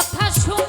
কথা শুন।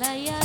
Malaya.